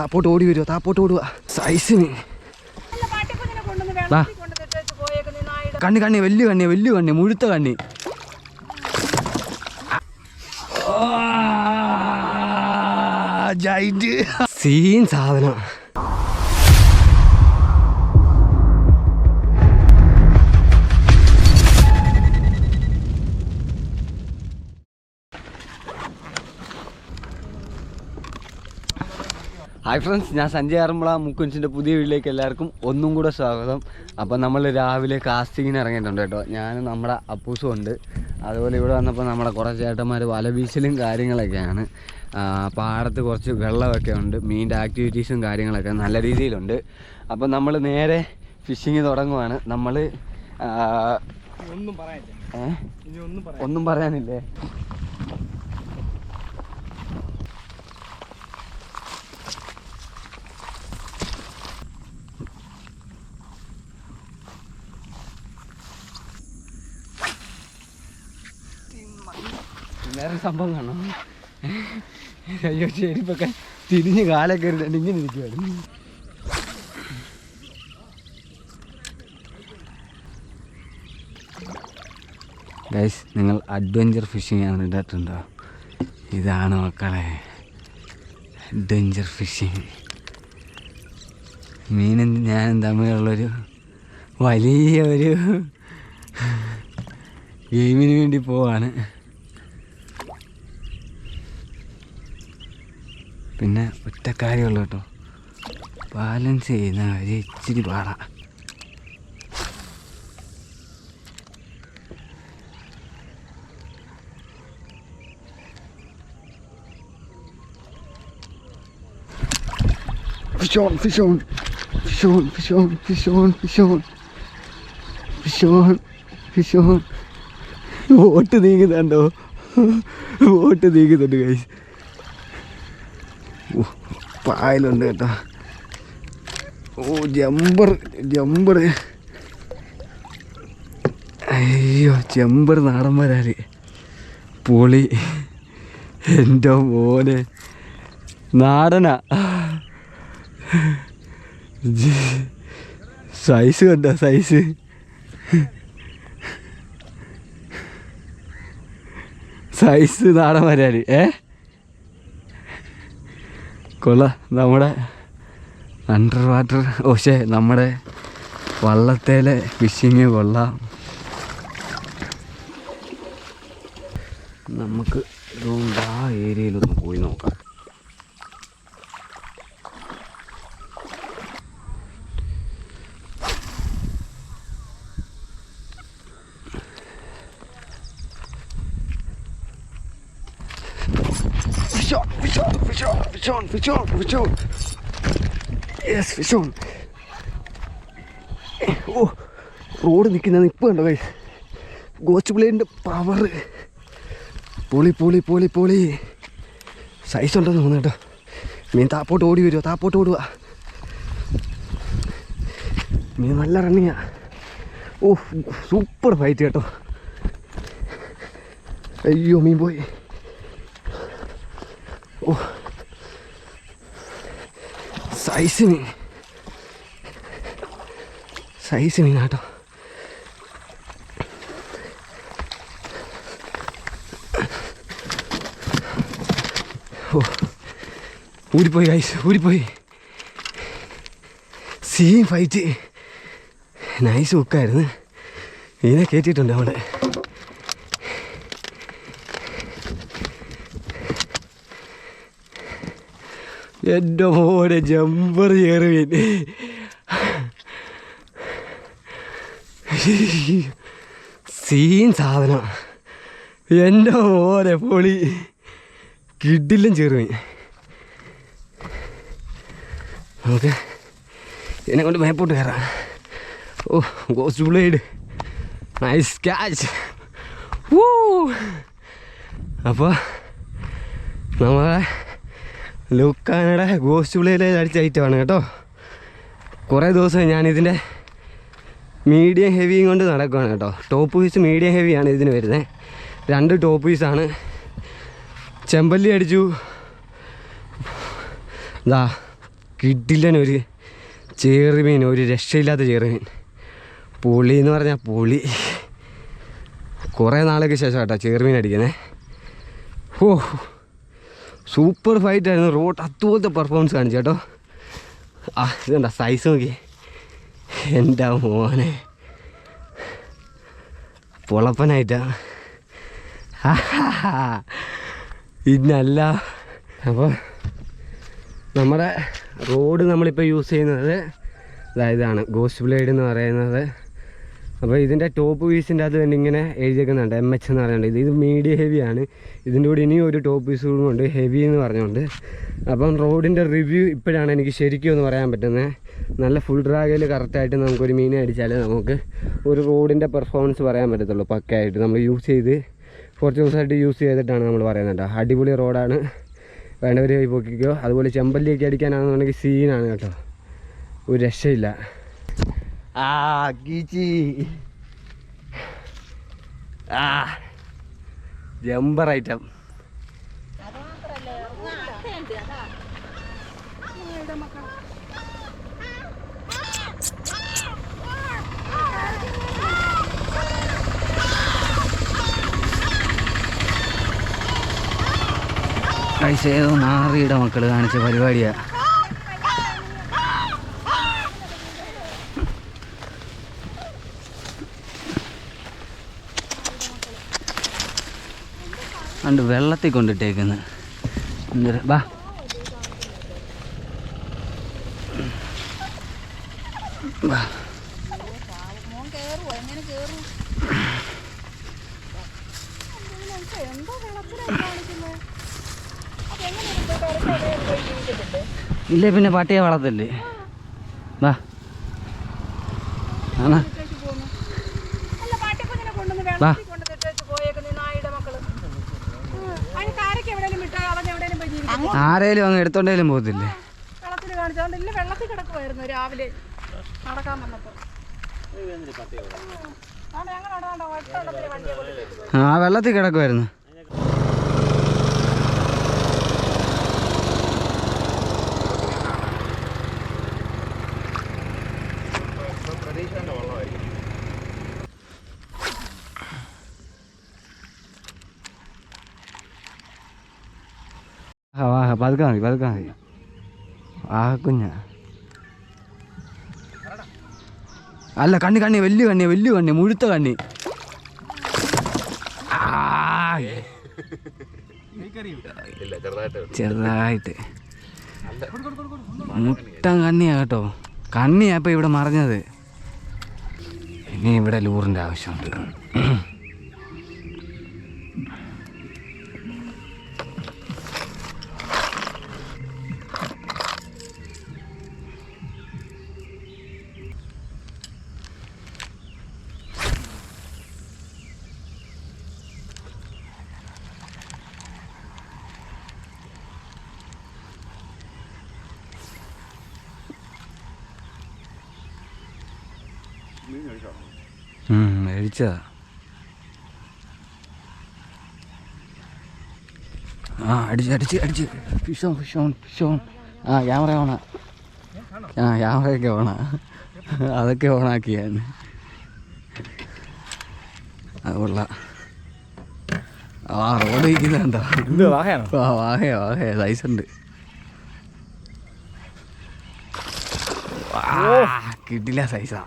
താപ്പോട്ട് ഓടി വരുമോ താപ്പോട്ട് ഓടുക സൈസിന്. കണ്ണി കണ്ണി വലിയ കണ്ണി വലിയ കണ്ണി മുഴുത്ത കണ്ണി. സീൻ സാധനം. ഹായ് ഫ്രണ്ട്സ് ഞാൻ സഞ്ജയ് ആറന്മുള മുക്കുൻസിന്റെ പുതിയ വീട്ടിലേക്ക് എല്ലാവർക്കും ഒന്നും കൂടെ സ്വാഗതം. അപ്പോൾ നമ്മൾ രാവിലെ കാസ്റ്റിങ്ങിന് ഇറങ്ങിയിട്ടുണ്ട് കേട്ടോ. ഞാൻ നമ്മുടെ അപ്പൂസും ഉണ്ട്. അതുപോലെ ഇവിടെ വന്നപ്പോൾ നമ്മുടെ കുറച്ച് ചേട്ടന്മാർ വല വീശലും കാര്യങ്ങളൊക്കെയാണ്. പാടത്ത് കുറച്ച് വെള്ളമൊക്കെ ഉണ്ട്. മീന്റെ ആക്ടിവിറ്റീസും കാര്യങ്ങളൊക്കെ നല്ല രീതിയിലുണ്ട്. അപ്പോൾ നമ്മൾ നേരെ ഫിഷിങ് തുടങ്ങുവാണ്. നമ്മൾ ഒന്നും പറയാനില്ല ഏ ഇനി ഒന്നും പറയാം ഒന്നും പറയാനില്ലേ വേറെ സംഭവം കാണാം. അയ്യോ ചെരുപ്പൊക്കെ തിരിഞ്ഞ് കാലൊക്കെ ഇങ്ങനെ ഇരിക്കുവായിരുന്നു ഗൈസ് നിങ്ങൾ അഡ്വഞ്ചർ ഫിഷിങ് ആണ് ഇട്ടിട്ടുണ്ടോ ഇതാണ് മക്കളെ അഡ്വഞ്ചർ ഫിഷിംഗ് മീനും ഞാനും തമ്മിലുള്ളൊരു വലിയ ഒരു ഗെയിമിന് വേണ്ടി പോവാണ്. പിന്നെ ഒറ്റ കാര്യമുള്ളൂ കേട്ടോ. ബാലൻസ് ചെയ്യുന്ന കാര്യം ഇച്ചിരി പാടാ. Fish on, fish on, fish on, fish on, നീങ്ങുന്നുണ്ടോ? ബോട്ട് നീങ്ങുന്നുണ്ട് കൈസ് പായലുണ്ട് കേട്ടോ. ഓ ജമ്പർ ജമ്പർ. അയ്യോ ജമ്പർ നാടൻ വരാൽ. പൊളി. എന്റെ മോനെ. നാടനാ. സൈസ് കണ്ടോ സൈസ്? സൈസ് നാടൻ വരാൽ ഏ? കൊള്ള. നമ്മുടെ അണ്ടർ വാട്ടർ ഓശേ നമ്മുടെ വള്ളത്തേലെ ഫിഷിങ് കൊള്ളാം. നമുക്ക് ആ ഏരിയയിലൊന്ന് പോയി നോക്കാം Fish on, fish on, fish on, fish on, fish fish on. On. ഓ റോഡ് നിൽക്കുന്ന നിപ്പ് കണ്ടോ കൈ ഗോസ്റ്റ് പ്ലേന്റെ പവർ പൊളി പൊളി പൊളി പൊളി. സൈസ് ഉണ്ടെന്ന് തോന്നുന്നു കേട്ടോ. മീൻ താപ്പോട്ട് ഓടി വരുമോ താപ്പോട്ട് ഓടുക മീൻ നല്ല റണ്ണിങ്ങാ ഓ സൂപ്പർ ഫൈറ്റ് കേട്ടോ. അയ്യോ മീൻ പോയി. ഓ സൈസ് മീൻ സൈസ് മീൻ കേട്ടോ ഓ ഊരിപ്പോയി ഐസ് ഊരിപ്പോയി. സീൻ ഫൈറ്റ് നൈസ് ബുക്കായിരുന്നു ഇതിനെ കയറ്റിയിട്ടുണ്ട് അവിടെ. എന്റെ മോനെ ജമ്പർ ചേറുവീൻ സീൻ സാധനം. എന്റെ മോനെ പൊളി. കിഡിലും ചേർവീൻ നമുക്ക് എന്നെ കൊണ്ട് മേപ്പോട്ട് കയറാം. ഓ ഗോസ്റ്റ് ബ്ലേഡ്. നൈസ് ക്യാച്ച് വൂ. അപ്പോൾ നമ്മളെ ലുക്കാനയുടെ ഗോസ്റ്റ് പുള്ളിയിലെ അടിച്ച ഐറ്റമാണ് കേട്ടോ. കുറേ ദിവസം ഞാനിതിന്റെ മീഡിയം ഹെവിയും കൊണ്ട് നടക്കുകയാണ് കേട്ടോ. ടോപ്പ് പീസ് മീഡിയം ഹെവിയാണ് ഇതിന് വരുന്നത്. രണ്ട് ടോപ്പ് പീസാണ് ചെമ്പല്ലി അടിച്ചു. ഇതാ ചേറി ചേറുമീൻ ഒരു രക്ഷയില്ലാത്ത ചേറുമീൻ. പുളി എന്ന് പറഞ്ഞാൽ പുളി. കുറേ നാളേക്ക് ശേഷം കേട്ടോ ചേറുമീൻ അടിക്കുന്നത് ഓ സൂപ്പർ ഫൈറ്റ് ആയിരുന്നു. റോഡ് അതുപോലത്തെ പെർഫോമൻസ് കാണിച്ചു കേട്ടോ. ആ ഇതുണ്ട സൈസ് നോക്കി. എന്റെ മോനെ? പൊളപ്പനായിട്ടാ. ഇന്നല്ല അപ്പോൾ നമ്മുടെ റോഡ് നമ്മളിപ്പോൾ യൂസ് ചെയ്യുന്നത് അതായതാണ് ഗോസ്റ്റ് ബ്ലേഡ് എന്ന് പറയുന്നത്. അപ്പോൾ ഇതിന്റെ ടോപ്പ് പീസിന്റെ അത് തന്നെ ഇങ്ങനെ എഴുതിയേക്കുന്നുണ്ട്. എം എച്ച് എന്ന് പറയുന്നുണ്ട്. ഇത് മീഡിയം ഹെവിയാണ് ഇതിന്റെ കൂടെ ഇനിയും ഒരു ടോപ്പ് പീസ് കൂടെ ഉണ്ട്. ഹെവി എന്ന് പറഞ്ഞുകൊണ്ട്. അപ്പം റോഡിന്റെ റിവ്യൂ ഇപ്പോഴാണ് എനിക്ക് ശരിക്കും ഒന്ന് പറയാൻ പറ്റുന്നത് നല്ല ഫുൾ ഡ്രാഗിൽ കറക്റ്റായിട്ട് നമുക്കൊരു മീനെ അടിച്ചാൽ നമുക്ക് ഒരു റോഡിന്റെ പെർഫോമൻസ് പറയാൻ പറ്റത്തുള്ളൂ. പക്കയായിട്ട് നമ്മൾ യൂസ് ചെയ്ത് കുറച്ച് ദിവസമായിട്ട് യൂസ് ചെയ്തിട്ടാണ് നമ്മൾ പറയുന്നത് അടിപൊളി റോഡാണ് വേണ്ടവർ പോയി പൊക്കിക്കോ. അതുപോലെ ചെമ്പല്ലിയൊക്കെ അടിക്കാനാണെന്നുണ്ടെങ്കിൽ സീനാണ് കേട്ടോ. ഒരു രക്ഷയില്ല. ആ കീച്ചി ആ ജമ്പർ ഐറ്റം. ഏതോ നാറിയുടെ മക്കൾ കാണിച്ച പരിപാടിയാ. അണ്ട് വെള്ളത്തിൽ കൊണ്ടിട്ടേക്കുന്നു. എന്തൊരു ബാ ബാ ഇല്ല പിന്നെ പട്ടിയെ വളർത്തല്ലേ? വാ. ആണോ. വാ. ആരേലും അങ്ങ് എടുത്തോണ്ടേലും പോകത്തില്ലേ? വെള്ളത്തിൽ കാണിച്ചോണ്ട് ഇല്ല വെള്ളത്തിൽ കിടക്കുമായിരുന്നു രാവിലെ. നടക്കാൻ വന്നപ്പോ. ആ വെള്ളത്തിൽ കിടക്കുമായിരുന്നു പതുക്കാൻ മതി പതുക്കാൻ മതി ആ അല്ല കണ്ണി കണ്ണി വലിയ കണ്ണി വലിയ കണ്ണി മുഴുത്ത കണ്ണി. ചെറുതായിട്ട്. മുട്ട കണ്ണിയാ കേട്ടോ. കണ്ണിയാ ഇപ്പൊ ഇവിടെ മറിഞ്ഞത്. ഇനി ഇവിടെ ലൂറിന്റെ ആവശ്യമുണ്ട്. മേടിച്ചതാ ആ അടിച്ച് അടിച്ച് അടിച്ച് fish on fish on fish on ആ ക്യാമറ ഓണാ ആ ക്യാമറയൊക്കെ ഓണാ അതൊക്കെ ഓണാക്കിയാണ് അത് കൊള്ളാം ആ റോഡ് ഇരിക്കുന്നുണ്ടോ ആ വാഹയാ വാഹയാ സൈസ് ഉണ്ട് കിട്ടില്ല സൈസാ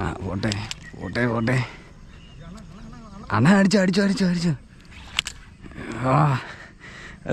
ആ പോട്ടെ പോട്ടെ പോട്ടെ. അണ്ണ അടിച്ചു അടിച്ചു അടിച്ചു അടിച്ചു. ആ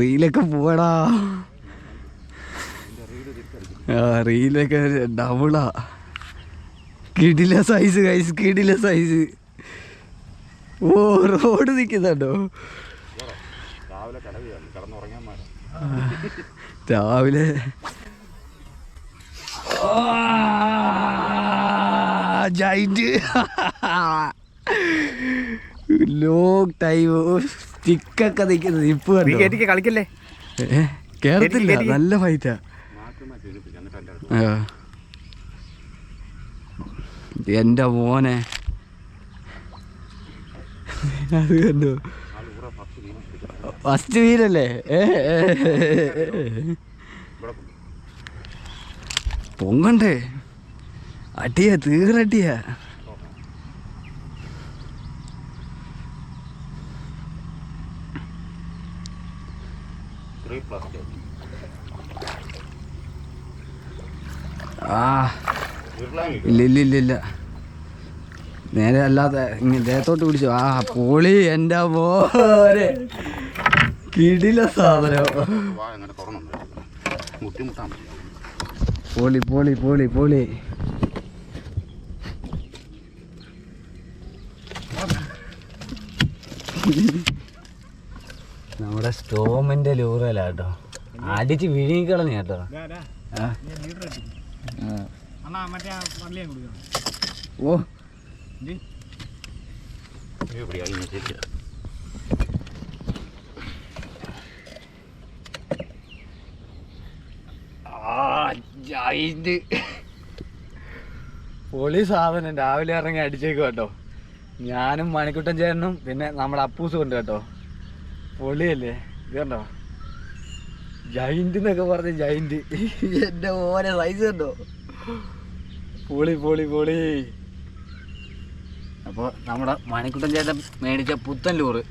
റീലൊക്കെ പോടാ ആ റീലൊക്കെ ഡബിളാ. കിടില സൈസ് കൈസ് കിടില സൈസ് ഓ റോഡ് നിൽക്കുന്നുണ്ടോ രാവിലെ. ജൈന്റ് ലോങ് ടൈം സ്റ്റിക്കൊക്കെ നിൽക്കുന്നത് ഇപ്പൊ കയറ്റിക്ക് കളിക്കല്ലേ? കേരളത്തില്ല. നല്ല ഫൈറ്റാ ആ. എന്റെ മോനെ. അത് കണ്ടു? ഫസ്റ്റ് വീലല്ലേ. പൊങ്ങണ്ടേ? അടിയാ തീറടിയാ ആ ഇല്ല ഇല്ല ഇല്ല ഇല്ല. നേരെ അല്ലാതെ ഇങ്ങനെ ദേഹത്തോട്ട് പിടിച്ചു. ആ പോളി എന്റെ പോരെ കിടില സാധനം. പോളി പോളി പോളി പോളി പൊളി പൊളി പൊളി പൊളി. നമ്മുടെ സ്റ്റോമിന്റെ ലൂറല കേട്ടോ. അടിച്ച് വിഴുങ്ങിക്കളഞ്ഞ കേട്ടോ. ഓ. പൊളി സാധനം. രാവിലെ ഇറങ്ങി അടിച്ചേക്കും കേട്ടോ. ഞാനും മണിക്കുട്ടൻ ചേട്ടനും പിന്നെ നമ്മുടെ അപ്പൂസും ഉണ്ട് കേട്ടോ. പൊളിയല്ലേ? ഇത് കണ്ടോ? ജൈന്റ് എന്നൊക്കെ പറഞ്ഞ ജൈന്റ് എന്റെ ഓനെ സൈസ് കണ്ടോ? പൊളി പൊളി പൊളി. അപ്പോൾ നമ്മുടെ മണിക്കുട്ടൻ ചേട്ടൻ മേടിച്ച പുത്തൻ ലൂറ്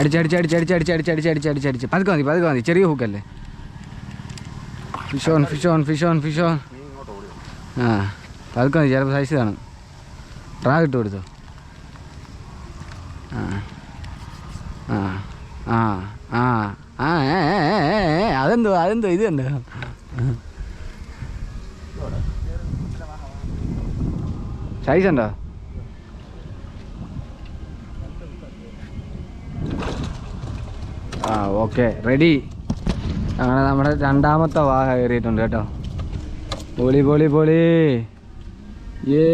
അടിച്ചടിച്ചടിച്ചടിച്ചടിച്ചടിച്ചടിച്ചടിച്ചടിച്ചടിച്ച് അടിച്ചടിച്ച് അടിച്ചടിച്ച് അടിച്ചടിച്ച് അടിച്ചടിച്ച് പതുക്കെ മതി പതുക്കെ മതി ചെറിയ ഹൂക്കല്ലേ fish on fish on fish on fish on ആ പതുക്കെ ചിലപ്പോൾ സൈസ് കാണും. ട്രാ ഇട്ട് കൊടുത്തോ. ആ ആ ആ ആ ആ അതെന്തോ അതെന്തോ ഇത് കണ്ടോ? സൈസ് ഉണ്ടോ? ആ ഓക്കെ റെഡി അങ്ങനെ നമ്മുടെ രണ്ടാമത്തെ വാഹ കയറിയിട്ടുണ്ട് കേട്ടോ. പൊളി പൊളി പൊളി. ഏ